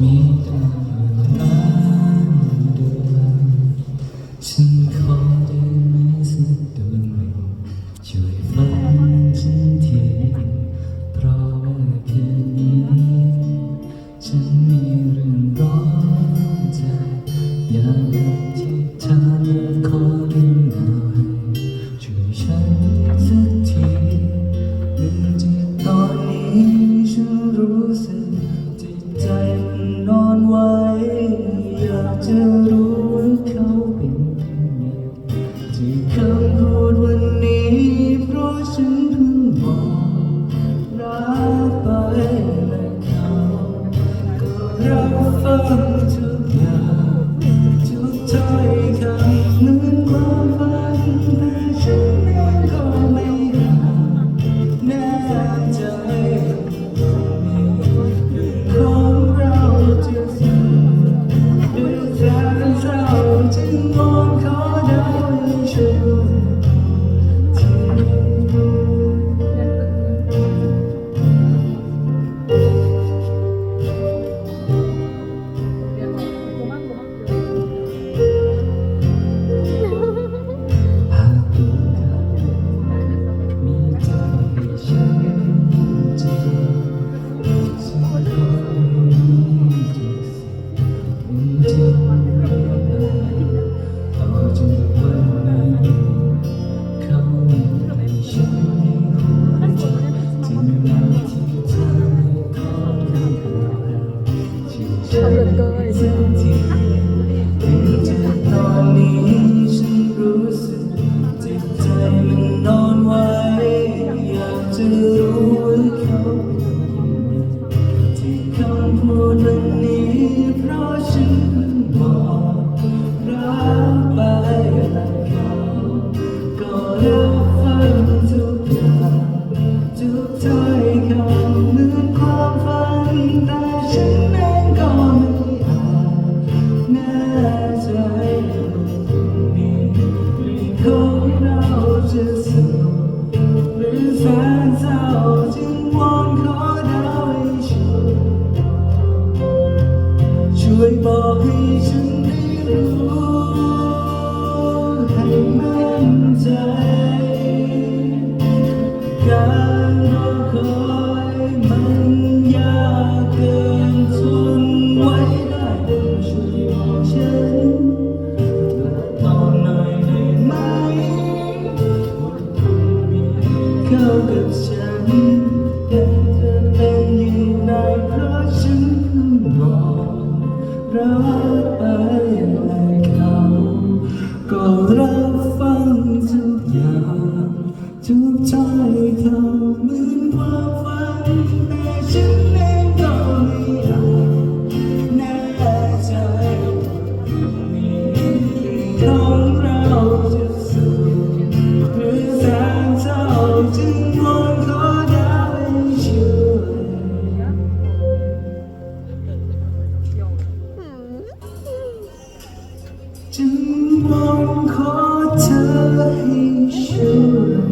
me. จะรู้ว่าเขาเป็นยังไงที่คำพูดวันนี้ เพราะฉันเพิ่งบอกรักไปและเขาก็รับฟังทุกอย่าง 唱们歌也行 วยบอกให้ฉันได้รู้ให้มั่นใจ การรอคอยมันยากเกินทนไว้ได้ช่วยบอกฉันและตอนหน่อยได้ไหมว่าคุณมีเข้ากับฉัน รักไปหลยเขาก็รับฟังทุกอย่างทุกใจเขาเหมือน 请帮，我，她，，，，，，，，，，，，，，，，，，，，，，，，，，，，，，，，，，，，，，，，，，，，，，，，，，，，，，，，，，，，，，，，，，，，，，，，，，，，，，，，，，，，，，，，，，，，，，，，，，，，，，，，，，，，，，，，，，，，，，，，，，，，，，，，，，，，，，，，，，，，，，，，，，，，，，，，，，，，，，，，，，，，，，，，，，，，，，，，，，，，，，，，，，，，，，，，，，，，，，，，，，，，，，，，，，，，，，，，，，，，，，，，，，，，，，，，，，，，，，，，，，，，，，，，，，